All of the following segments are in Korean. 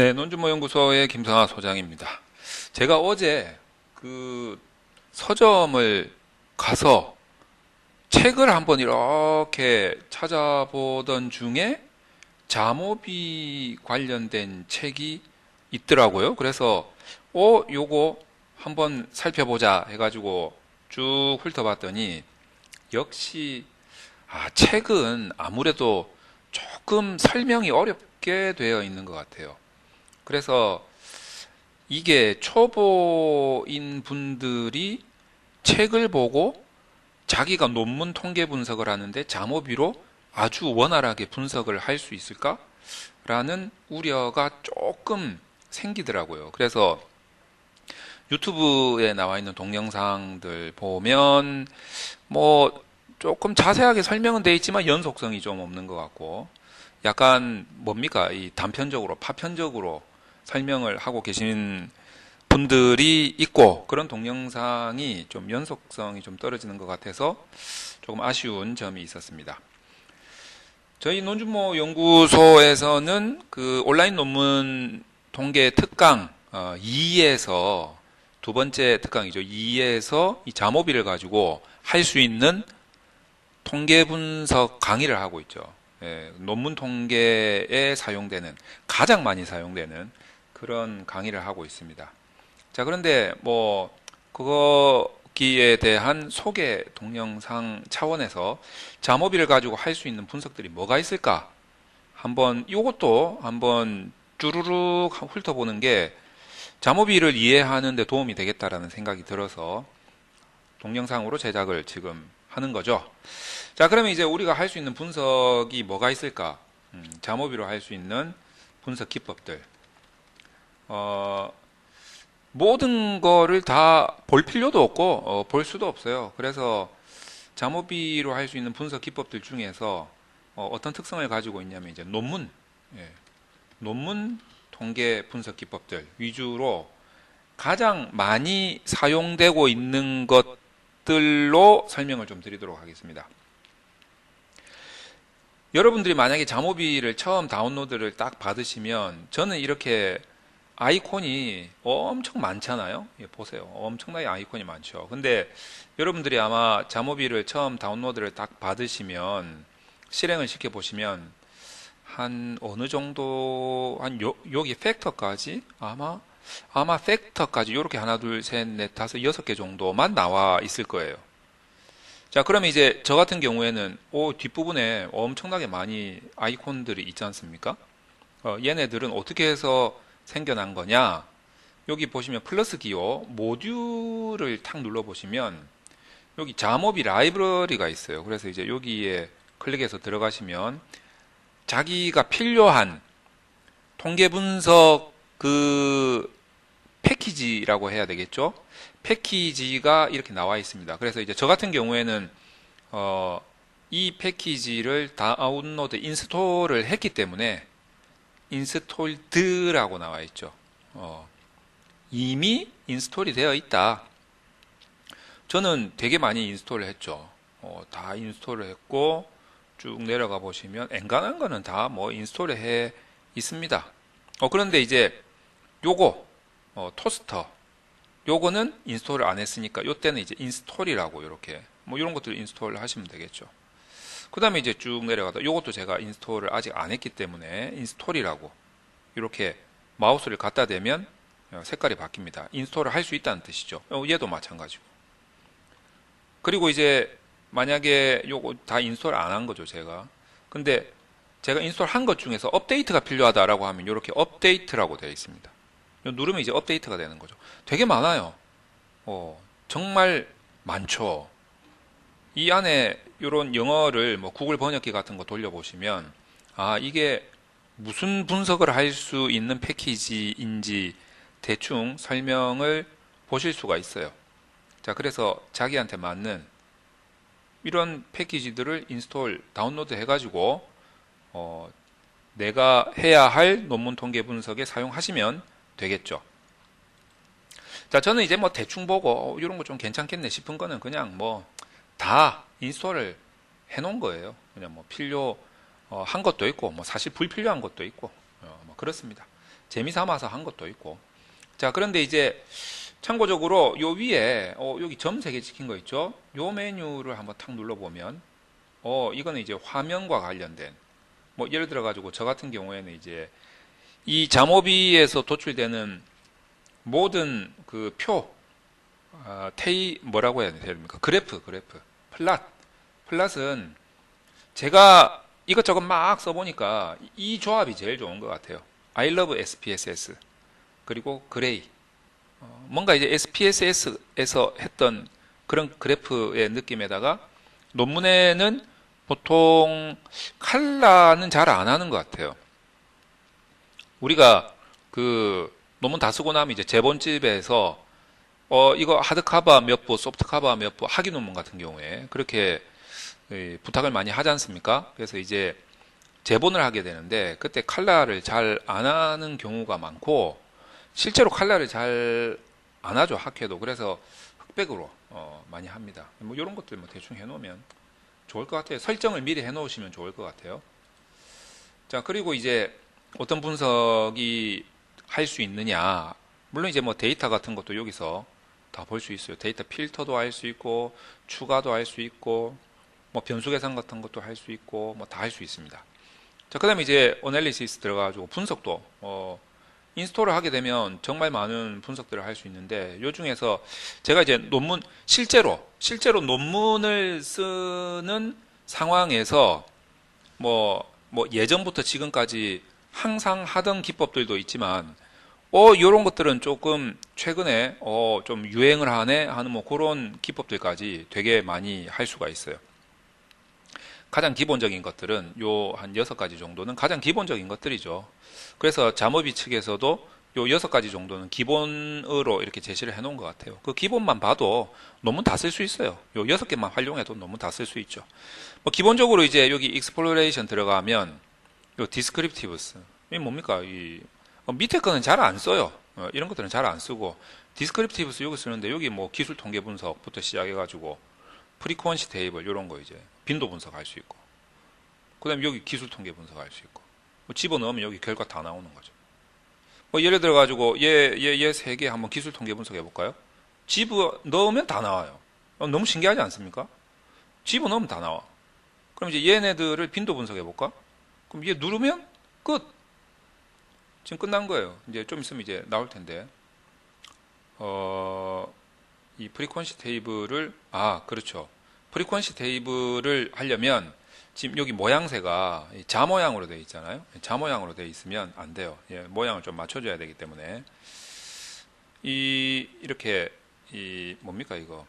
네, 논주모연구소의 김성하 소장입니다. 제가 어제 그 서점을 가서 책을 한번 이렇게 찾아보던 중에 자모비 관련된 책이 있더라고요. 그래서 어, 요거 한번 살펴보자 해가지고 쭉 훑어봤더니 역시 아, 책은 아무래도 조금 설명이 어렵게 되어 있는 것 같아요. 그래서 이게 초보인 분들이 책을 보고 자기가 논문 통계 분석을 하는데 자모비로 아주 원활하게 분석을 할 수 있을까? 라는 우려가 조금 생기더라고요. 그래서 유튜브에 나와 있는 동영상들 보면 뭐 조금 자세하게 설명은 돼 있지만 연속성이 좀 없는 것 같고 약간 뭡니까? 이 단편적으로 파편적으로 설명을 하고 계신 분들이 있고 그런 동영상이 좀 연속성이 좀 떨어지는 것 같아서 조금 아쉬운 점이 있었습니다. 저희 논주모 연구소에서는 그 온라인 논문 통계 특강 2에서 두 번째 특강이죠. 2에서 이 자모비를 가지고 할 수 있는 통계 분석 강의를 하고 있죠. 예, 논문 통계에 사용되는 가장 많이 사용되는 그런 강의를 하고 있습니다. 자, 그런데 뭐 그거기에 대한 소개 동영상 차원에서 자모비를 가지고 할 수 있는 분석들이 뭐가 있을까? 한번 이것도 한번 쭈루룩 훑어보는 게 자모비를 이해하는 데 도움이 되겠다라는 생각이 들어서 동영상으로 제작을 지금 하는 거죠. 자, 그러면 이제 우리가 할 수 있는 분석이 뭐가 있을까? 음, 자모비로 할 수 있는 분석 기법들. 어, 모든 거를 다 볼 필요도 없고 어, 볼 수도 없어요. 그래서 자모비로 할 수 있는 분석 기법들 중에서 어, 떤 특성을 가지고 있냐면 이제 논문, 예, 논문 통계 분석 기법들 위주로 가장 많이 사용되고 있는 것들로 설명을 좀 드리도록 하겠습니다. 여러분들이 만약에 자모비를 처음 다운로드를 딱 받으시면 저는 이렇게 아이콘이 엄청 많잖아요. 예, 보세요. 엄청나게 아이콘이 많죠. 근데 여러분들이 아마 자모비를 처음 다운로드를 딱 받으시면 실행을 시켜 보시면 한 어느 정도 한 요, 여기 팩터까지 아마 아마 팩터까지 이렇게 하나 둘 셋 넷 다섯 여섯 개 정도만 나와 있을 거예요. 자 그러면 이제 저 같은 경우에는 오 뒷부분에 엄청나게 많이 아이콘들이 있지 않습니까? 어, 얘네들은 어떻게 해서 생겨난 거냐? 여기 보시면 플러스 기호 모듈을 탁 눌러 보시면 여기 자모비 라이브러리가 있어요. 그래서 이제 여기에 클릭해서 들어가시면 자기가 필요한 통계 분석 그 패키지라고 해야 되겠죠? 패키지가 이렇게 나와 있습니다. 그래서 이제 저 같은 경우에는 어, 이 패키지를 다운로드 인스톨을 했기 때문에 인스톨드라고 나와 있죠. 어, 이미 인스톨이 되어 있다. 저는 되게 많이 인스톨을 했죠. 어, 다 인스톨을 했고 쭉 내려가 보시면 엔간한 거는 다 뭐 인스톨을 해 있습니다. 어, 그런데 이제 요거 어, 토스터 요거는 인스톨을 안 했으니까 요때는 이제 인스톨이라고 이렇게 뭐 이런 것들 인스톨 하시면 되겠죠. 그 다음에 이제 쭉 내려가다 이것도 제가 인스톨을 아직 안 했기 때문에 인스톨이라고 이렇게 마우스를 갖다 대면 어, 색깔이 바뀝니다. 인스톨을 할 수 있다는 뜻이죠. 어, 얘도 마찬가지고. 그리고 이제 만약에 요거 다 인스톨 안 한 거죠, 제가. 근데 제가 인스톨 한 것 중에서 업데이트가 필요하다라고 하면 이렇게 업데이트라고 되어 있습니다. 누르면 이제 업데이트가 되는 거죠. 되게 많아요. 어, 정말 많죠. 이 안에 이런 영어를 뭐 구글 번역기 같은 거 돌려보시면 아 이게 무슨 분석을 할 수 있는 패키지인지 대충 설명을 보실 수가 있어요. 자 그래서 자기한테 맞는 이런 패키지들을 인스톨 다운로드 해가지고 어, 내가 해야 할 논문 통계 분석에 사용하시면 되겠죠. 자 저는 이제 뭐 대충 보고 어, 이런 거 좀 괜찮겠네 싶은 거는 그냥 뭐 다 인스톨을 해놓은 거예요. 그냥 뭐 필요 어, 한 것도 있고, 뭐 사실 불필요한 것도 있고, 어, 뭐 그렇습니다. 재미 삼아서 한 것도 있고. 자, 그런데 이제 참고적으로 요 위에 어, 여기 점 세 개 찍힌 거 있죠? 요 메뉴를 한번 탁 눌러보면 어, 이거는 이제 화면과 관련된 뭐 예를 들어 가지고 저 같은 경우에는 이제 이 자모비에서 도출되는 모든 그 표, 아, 테이 뭐라고 해야 됩니까? 그래프, 그래프, 플랫, 플랫은 제가 이것저것 막 써보니까 이 조합이 제일 좋은 것 같아요. I love SPSS 그리고 그레이. 어, 뭔가 이제 SPSS에서 했던 그런 그래프의 느낌에다가 논문에는 보통 칼라는 잘 안 하는 것 같아요. 우리가 그 논문 다 쓰고 나면 이제 제본집에서 어 이거 하드 카바 몇 부, 소프트 카바 몇 부, 학위 논문 같은 경우에 그렇게 이, 부탁을 많이 하지 않습니까? 그래서 이제 제본을 하게 되는데 그때 칼라를 잘 안 하는 경우가 많고 실제로 칼라를 잘 안 하죠 학회도 그래서 흑백으로 어, 많이 합니다. 뭐 이런 것들 뭐 대충 해놓으면 좋을 것 같아요. 설정을 미리 해놓으시면 좋을 것 같아요. 자 그리고 이제 어떤 분석이 할 수 있느냐 물론 이제 뭐 데이터 같은 것도 여기서 다 볼 수 있어요. 데이터 필터도 할 수 있고 추가도 할 수 있고 뭐 변수 계산 같은 것도 할 수 있고 뭐 다 할 수 있습니다. 자, 그다음에 이제 어널리시스 들어가지고 분석도 어 인스톨을 하게 되면 정말 많은 분석들을 할 수 있는데 요 중에서 제가 이제 논문 실제로 실제로 논문을 쓰는 상황에서 뭐 뭐 예전부터 지금까지 항상 하던 기법들도 있지만 어 요런 것들은 조금 최근에 어 좀 유행을 하네 하는 뭐 그런 기법들까지 되게 많이 할 수가 있어요. 가장 기본적인 것들은 요 한 여섯 가지 정도는 가장 기본적인 것들이죠. 그래서 자모비 측에서도 요 여섯 가지 정도는 기본으로 이렇게 제시를 해놓은 것 같아요. 그 기본만 봐도 논문 다 쓸 수 있어요. 요 여섯 개만 활용해도 논문 다 쓸 수 있죠. 뭐 기본적으로 이제 여기 익스플로레이션 들어가면 요 디스크립티브스 이 뭡니까 이 어, 밑에 거는 잘 안 써요. 어, 이런 것들은 잘 안 쓰고 디스크립티브스 여기 쓰는데 여기 뭐 기술 통계 분석부터 시작해가지고 프리퀀시 테이블 이런 거 이제 빈도 분석할 수 있고 그다음에 여기 기술 통계 분석할 수 있고 뭐 집어넣으면 여기 결과 다 나오는 거죠. 뭐 예를 들어 가지고 얘 얘 얘 세 개 한번 기술 통계 분석해 볼까요? 집어 넣으면 다 나와요. 어, 너무 신기하지 않습니까? 집어 넣으면 다 나와. 그럼 이제 얘네들을 빈도 분석해 볼까? 그럼 얘 누르면 끝. 지금 끝난 거예요. 이제 좀 있으면 이제 나올 텐데. 어, 이 프리퀀시 테이블을 아, 그렇죠. 프리퀀시 테이블을 하려면 지금 여기 모양새가 이자 모양으로 되어 있잖아요. 자 모양으로 되어 있으면 안 돼요. 예, 모양을 좀 맞춰줘야 되기 때문에 이 이렇게 이 뭡니까 이거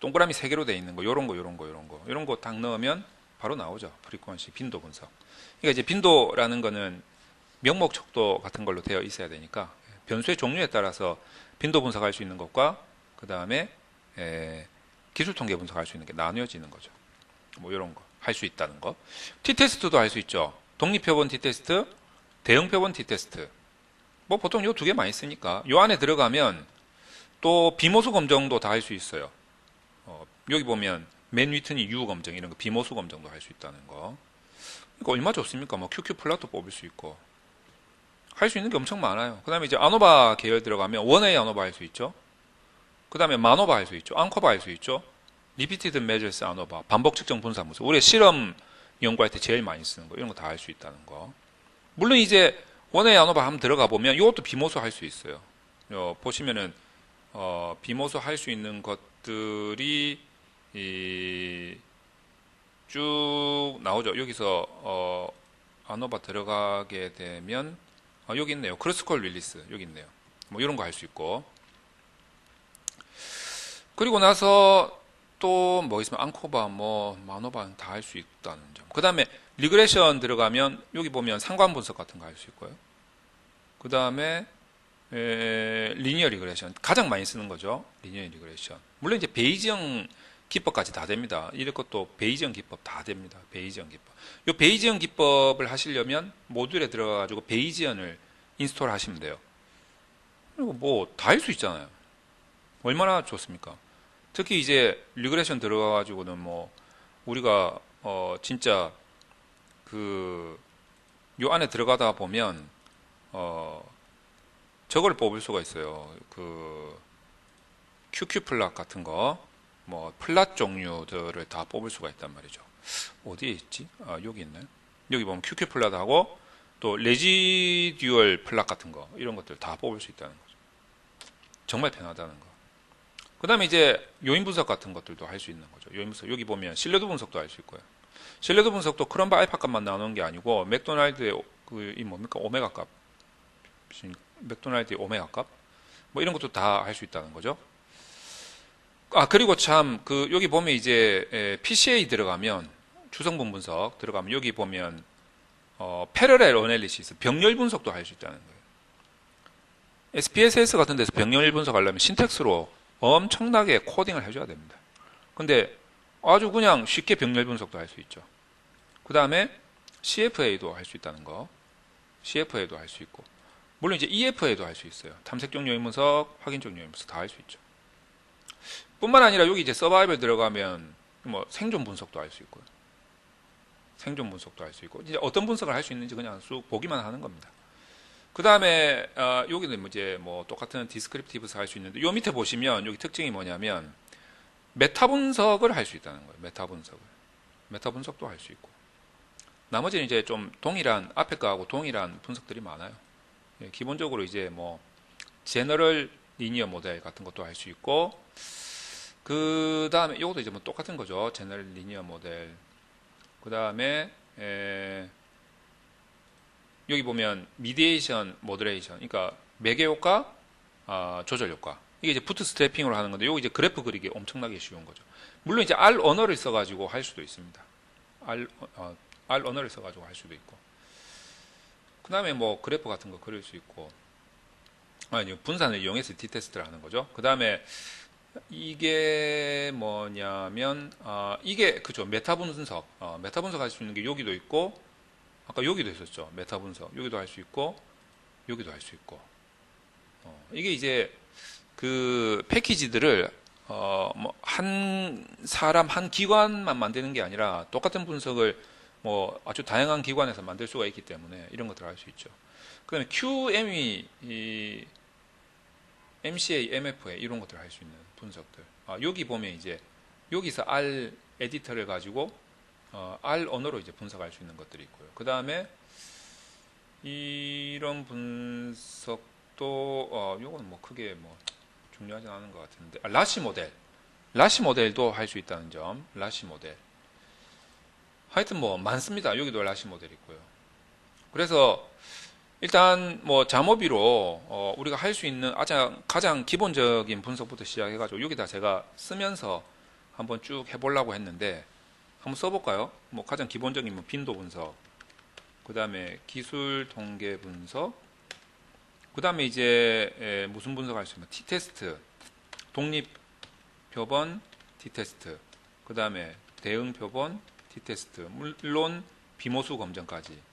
동그라미 세 개로 되어 있는 거, 요런 거, 요런 거, 요런 거, 요런 거 딱 넣으면 바로 나오죠. 프리퀀시 빈도 분석. 그러니까 이제 빈도라는 거는 명목 척도 같은 걸로 되어 있어야 되니까 변수의 종류에 따라서 빈도 분석할 수 있는 것과 그 다음에 기술 통계 분석할 수 있는 게 나뉘어지는 거죠. 뭐 이런 거 할 수 있다는 거. t 테스트도 할 수 있죠. 독립표본 t 테스트, 대형표본 t 테스트. 뭐 보통 요 두 개 많이 쓰니까 요 안에 들어가면 또 비모수 검정도 다 할 수 있어요. 어, 여기 보면 맨 위튼이 U 검정 이런 거 비모수 검정도 할 수 있다는 거. 그러니까 얼마 좋습니까? 뭐 QQ 플랫도 뽑을 수 있고 할 수 있는 게 엄청 많아요. 그 다음에 이제 아노바 계열 들어가면 원웨이 아노바 할 수 있죠. 그 다음에 마노바 할 수 있죠. 앙커바 할 수 있죠. 리피티드 메저스 아노바 반복 측정 분사 무수 우리 실험 연구할 때 제일 많이 쓰는 거 이런 거 다 할 수 있다는 거. 물론 이제 원웨이 아노바 한번 들어가 보면 이것도 비모수 할 수 있어요. 어, 보시면은 어, 비모수 할 수 있는 것들이 이, 쭉 나오죠. 여기서 어, 아노바 들어가게 되면 아, 여기 있네요. 크로스콜 릴리스 여기 있네요. 뭐 이런 거 할 수 있고 그리고 나서 또 뭐 있으면 앙코바 뭐 마노바 다 할 수 있다는 점. 그 다음에 리그레션 들어가면 여기 보면 상관 분석 같은 거 할 수 있고요. 그 다음에 리니어 리그레션 가장 많이 쓰는 거죠. 리니어 리그레션. 물론 이제 베이지형 기법까지 다 됩니다. 이런 것도 베이지형 기법 다 됩니다. 베이지형 기법. 이 베이지형 기법을 하시려면 모듈에 들어가 가지고 베이지언을 인스톨 하시면 돼요. 그리고 뭐 다 할 수 있잖아요. 얼마나 좋습니까? 특히 이제 리그레션 들어가 가지고는 뭐 우리가 어 진짜 그 요 안에 들어가다 보면 어, 저걸 뽑을 수가 있어요. 그 QQ 플랫 같은 거, 뭐 플랫 종류들을 다 뽑을 수가 있단 말이죠. 어디에 있지? 아, 여기 있네. 여기 보면 QQ 플랫하고 또 레지듀얼 플랫 같은 거 이런 것들 다 뽑을 수 있다는 거죠. 정말 편하다는 거. 그 다음에 이제 요인 분석 같은 것들도 할 수 있는 거죠. 요인 분석 여기 보면 신뢰도 분석도 할 수 있고요. 신뢰도 분석도 크럼바 알파 값만 나오는 게 아니고 맥도날드의 그 이 뭡니까 오메가 값, 맥도날드의 오메가 값, 뭐 이런 것도 다 할 수 있다는 거죠. 아 그리고 참 그 여기 보면 이제 에, PCA 들어가면 주성분 분석 들어가면 여기 보면 어, 패러렐 어널리시스 병렬 분석도 할 수 있다는 거예요. SPSS 같은 데서 병렬 분석하려면 신텍스로 엄청나게 코딩을 해줘야 됩니다. 근데 아주 그냥 쉽게 병렬 분석도 할 수 있죠. 그 다음에 CFA도 할 수 있다는 거. CFA도 할 수 있고. 물론 이제 EFA도 할 수 있어요. 탐색적 요인 분석, 확인적 요인 분석 다 할 수 있죠. 뿐만 아니라 여기 이제 서바이벌 들어가면 뭐 생존 분석도 할 수 있고요. 생존 분석도 할 수 있고 이제 어떤 분석을 할 수 있는지 그냥 쑥 보기만 하는 겁니다. 그 다음에 어, 여기는 이제 뭐 똑같은 디스크립티브스 할 수 있는데 요 밑에 보시면 여기 특징이 뭐냐면 메타 분석을 할 수 있다는 거예요. 메타 분석을 메타 분석도 할 수 있고 나머지는 이제 좀 동일한 앞에 거하고 동일한 분석들이 많아요. 예, 기본적으로 이제 뭐 제너럴 리니어 모델 같은 것도 할 수 있고 그 다음에 이것도 이제 뭐 똑같은 거죠. 제너럴 리니어 모델 그 다음에 여기 보면 미디에이션, 모더레이션, 그러니까 매개 효과, 아, 조절 효과. 이게 이제 부트 스트래핑으로 하는 건데, 여기 이제 그래프 그리기 엄청나게 쉬운 거죠. 물론 이제 R 언어를 써가지고 할 수도 있습니다. R, 어, R 언어를 써가지고 할 수도 있고. 그 다음에 뭐 그래프 같은 거 그릴 수 있고, 아니 분산을 이용해서 디테스트를 하는 거죠. 그 다음에 이게 뭐냐면 아, 이게 그죠 메타 분석, 어, 메타 분석 할 수 있는 게 여기도 있고 아까 여기도 있었죠. 메타 분석. 여기도 할 수 있고, 여기도 할 수 있고. 어, 이게 이제 그 패키지들을 어, 뭐한 사람 한 기관만 만드는 게 아니라 똑같은 분석을 뭐 아주 다양한 기관에서 만들 수가 있기 때문에 이런 것들을 할 수 있죠. 그다음에 QME, 이 MCA, MFA 이런 것들을 할 수 있는 분석들. 아, 여기 보면 이제 여기서 R 에디터를 가지고 어, R 언어로 이제 분석할 수 있는 것들이 있고요. 그 다음에 이런 분석도 어, 요거는 뭐 크게 뭐 중요하지 않은 것 같은데 아, 라시 모델, 라시 모델도 할 수 있다는 점, 라시 모델. 하여튼 뭐 많습니다. 여기도 라시 모델 있고요. 그래서 일단 뭐 자모비로 어, 우리가 할 수 있는 가장 가장 기본적인 분석부터 시작해가지고 여기다 제가 쓰면서 한번 쭉 해보려고 했는데 한번 써볼까요? 뭐 가장 기본적인 뭐 빈도 분석, 그 다음에 기술 통계 분석, 그 다음에 이제 에, 무슨 분석할 수 있나? T-테스트, 독립 표본 T-테스트, 그 다음에 대응 표본 T-테스트, 물론 비모수 검정까지.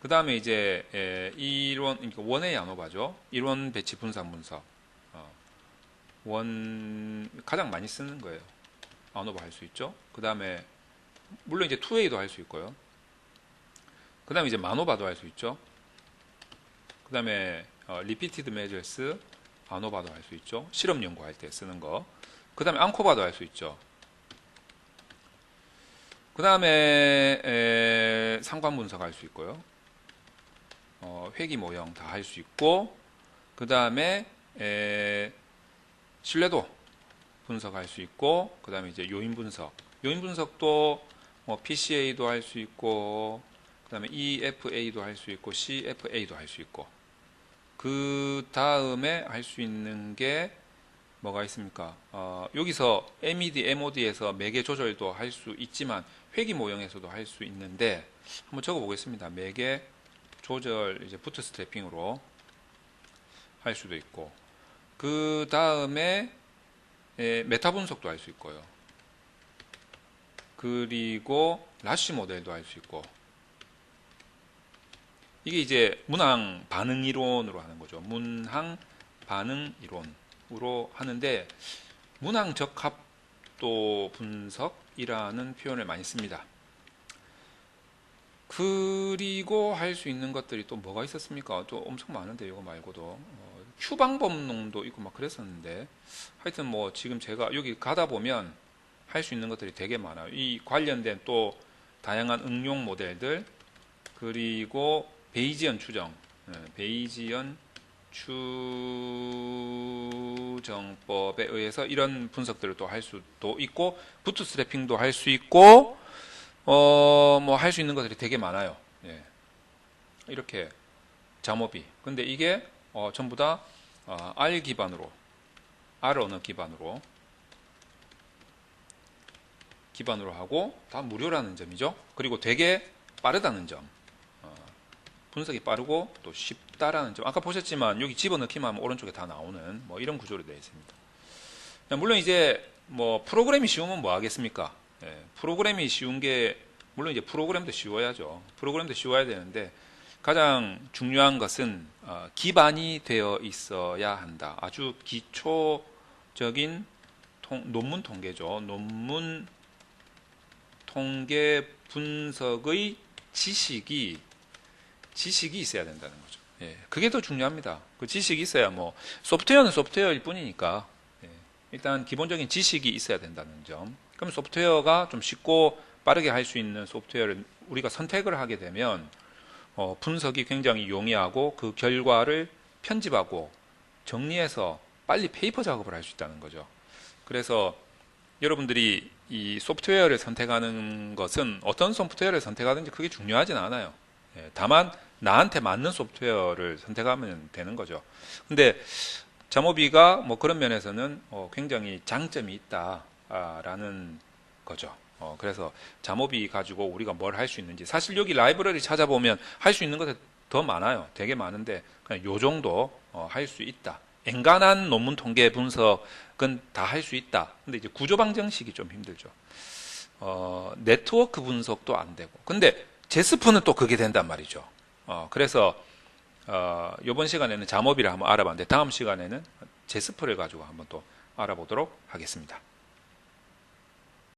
그 다음에 이제 에, 이론, 그러니까 원의 야노바죠. 이론 배치 분산 분석. 어, 원 가장 많이 쓰는 거예요. 아노바 할 수 있죠. 그 다음에 물론 이제 투웨이도 할 수 있고요. 그 다음에 이제 마노바도 할 수 있죠. 그 다음에 어, 리피티드 메저스 아노바도 할 수 있죠. 실험 연구할 때 쓰는 거. 그 다음에 앙코바도 할 수 있죠. 그 다음에 상관 분석할 수 있고요. 어, 회기 모형 다 할 수 있고 그 다음에 신뢰도 분석할 수 있고 그 다음에 이제 요인 분석 요인 분석도 뭐 PCA도 할 수 있고 그 다음에 EFA도 할 수 있고 CFA도 할 수 있고 그 다음에 할 수 있는 게 뭐가 있습니까? 어, 여기서 MED, MOD에서 매개 조절도 할 수 있지만 회기 모형에서도 할 수 있는데 한번 적어 보겠습니다. 매개 조절 이제 부트 스태핑으로 할 수도 있고 그 다음에 예, 메타 분석도 할 수 있고요. 그리고 라시 모델도 할 수 있고 이게 이제 문항 반응 이론으로 하는 거죠. 문항 반응 이론으로 하는데 문항 적합도 분석이라는 표현을 많이 씁니다. 그리고 할 수 있는 것들이 또 뭐가 있었습니까? 또 엄청 많은데 이거 말고도 어, Q 방법론도 있고 막 그랬었는데 하여튼 뭐 지금 제가 여기 가다 보면 할 수 있는 것들이 되게 많아요. 이 관련된 또 다양한 응용 모델들 그리고 베이지언 추정, 예, 베이지언 추정법에 의해서 이런 분석들을 또 할 수도 있고 부트스트래핑도 할 수 있고 어 뭐 할 수 있는 것들이 되게 많아요. 예. 이렇게 잠업이. 근데 이게 어, 전부 다 어, R 기반으로 R 언어 기반으로 기반으로 하고 다 무료라는 점이죠. 그리고 되게 빠르다는 점. 어, 분석이 빠르고 또 쉽다라는 점. 아까 보셨지만 여기 집어넣기만 하면 오른쪽에 다 나오는 뭐 이런 구조로 되어 있습니다. 물론 이제 뭐 프로그램이 쉬우면 뭐 하겠습니까? 예, 프로그램이 쉬운 게 물론 이제 프로그램도 쉬워야죠. 프로그램도 쉬워야 되는데 가장 중요한 것은 어, 기반이 되어 있어야 한다. 아주 기초적인 통- 논문 통계죠. 논문 통계 분석의 지식이 지식이 있어야 된다는 거죠. 예, 그게 더 중요합니다. 그 지식이 있어야 뭐 소프트웨어는 소프트웨어일 뿐이니까 예, 일단 기본적인 지식이 있어야 된다는 점. 그럼 소프트웨어가 좀 쉽고 빠르게 할 수 있는 소프트웨어를 우리가 선택을 하게 되면 어, 분석이 굉장히 용이하고 그 결과를 편집하고 정리해서 빨리 페이퍼 작업을 할 수 있다는 거죠. 그래서 여러분들이 이 소프트웨어를 선택하는 것은 어떤 소프트웨어를 선택하든지 그게 중요하진 않아요. 예, 다만 나한테 맞는 소프트웨어를 선택하면 되는 거죠. 근데 자모비가 뭐 그런 면에서는 어, 굉장히 장점이 있다 라는 거죠. 어, 그래서 자모비 가지고 우리가 뭘 할 수 있는지 사실 여기 라이브러리 찾아보면 할 수 있는 것이 더 많아요. 되게 많은데 그냥 요 정도 어, 할수 있다. 엔간한 논문 통계 분석은 다 할 수 있다. 근데 이제 구조 방정식이 좀 힘들죠. 어, 네트워크 분석도 안 되고. 근데 제스프는 또 그게 된단 말이죠. 어, 그래서 어, 이번 시간에는 자모비를 한번 알아봤는데 다음 시간에는 제스프를 가지고 한번 또 알아보도록 하겠습니다.